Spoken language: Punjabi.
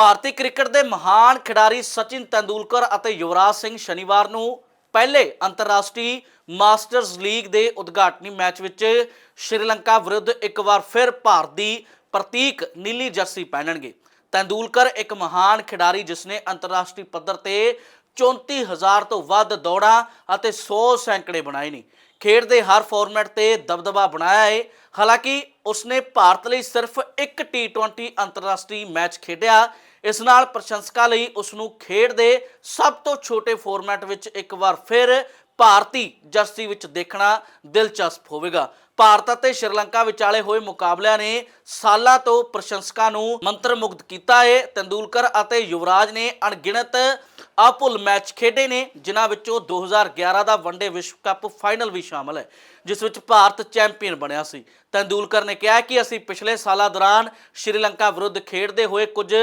ਭਾਰਤੀ ਕ੍ਰਿਕਟ ਦੇ ਮਹਾਨ ਖਿਡਾਰੀ ਸਚਿਨ ਤੈਂਦੂਲਕਰ ਅਤੇ ਯੁਵਰਾਜ ਸਿੰਘ ਸ਼ਨੀਵਾਰ ਨੂੰ ਪਹਿਲੇ ਅੰਤਰਰਾਸ਼ਟਰੀ ਮਾਸਟਰਜ਼ ਲੀਗ ਦੇ ਉਦਘਾਟਨੀ ਮੈਚ ਵਿੱਚ ਸ਼੍ਰੀਲੰਕਾ ਵਿਰੁੱਧ ਇੱਕ ਵਾਰ ਫਿਰ ਭਾਰਤ ਦੀ ਪ੍ਰਤੀਕ ਨੀਲੀ ਜਰਸੀ ਪਹਿਨਣਗੇ। ਤੈਂਦੂਲਕਰ ਇੱਕ ਮਹਾਨ ਖਿਡਾਰੀ ਜਿਸ ਨੇ ਅੰਤਰਰਾਸ਼ਟਰੀ ਪੱਧਰ ਤੇ 34000 ਤੋਂ ਵੱਧ ਦੌੜਾਂ ਅਤੇ 100 ਸੈਂਕੜੇ ਬਣਾਏ ਨੇ। ਖੇਡ ਦੇ ਹਰ ਫਾਰਮੈਟ ਤੇ ਦਬਦਬਾ ਬਣਾਇਆ ਹੈ ਹਾਲਾਂਕਿ ਉਸਨੇ ਭਾਰਤ ਲਈ ਸਿਰਫ ਇੱਕ T20 ਅੰਤਰਰਾਸ਼ਟਰੀ ਮੈਚ ਖੇਡਿਆ। ਇਸ ਨਾਲ ਪ੍ਰਸ਼ੰਸਕਾਂ ਲਈ ਉਸ ਨੂੰ ਖੇਡ ਦੇ ਸਭ ਤੋਂ ਛੋਟੇ ਫਾਰਮੈਟ ਵਿੱਚ ਇੱਕ ਵਾਰ ਫਿਰ ਭਾਰਤੀ ਜਰਸੀ ਵਿੱਚ ਦੇਖਣਾ ਦਿਲਚਸਪ ਹੋਵੇਗਾ। ਭਾਰਤ ਅਤੇ ਸ਼੍ਰੀਲੰਕਾ ਵਿਚਾਲੇ ਹੋਏ ਮੁਕਾਬਲਿਆਂ ਨੇ ਸਾਲਾਂ ਤੋਂ ਪ੍ਰਸ਼ੰਸਕਾਂ ਨੂੰ ਮੰਤਰਮੁਗਧ ਕੀਤਾ ਹੈ ਤੰਦੂਲਕਰ ਅਤੇ ਯੁਵਰਾਜ ਨੇ ਅਣਗਿਣਤ ਆਪੁਲ ਮੈਚ ਖੇਡੇ ਨੇ, ਜਿਨ੍ਹਾਂ ਵਿੱਚੋਂ 2011 ਦਾ ਵਨਡੇ ਵਿਸ਼ਵ ਕੱਪ ਫਾਈਨਲ ਵੀ ਸ਼ਾਮਲ ਹੈ, ਜਿਸ ਵਿੱਚ ਭਾਰਤ ਚੈਂਪੀਅਨ ਬਣਿਆ ਸੀ। ਤੰਦੂਲਕਰ ਨੇ ਕਿਹਾ ਕਿ ਅਸੀਂ ਪਿਛਲੇ ਸਾਲਾਂ ਦੌਰਾਨ ਸ਼੍ਰੀਲੰਕਾ ਵਿਰੁੱਧ ਖੇਡਦੇ ਹੋਏ ਕੁਝ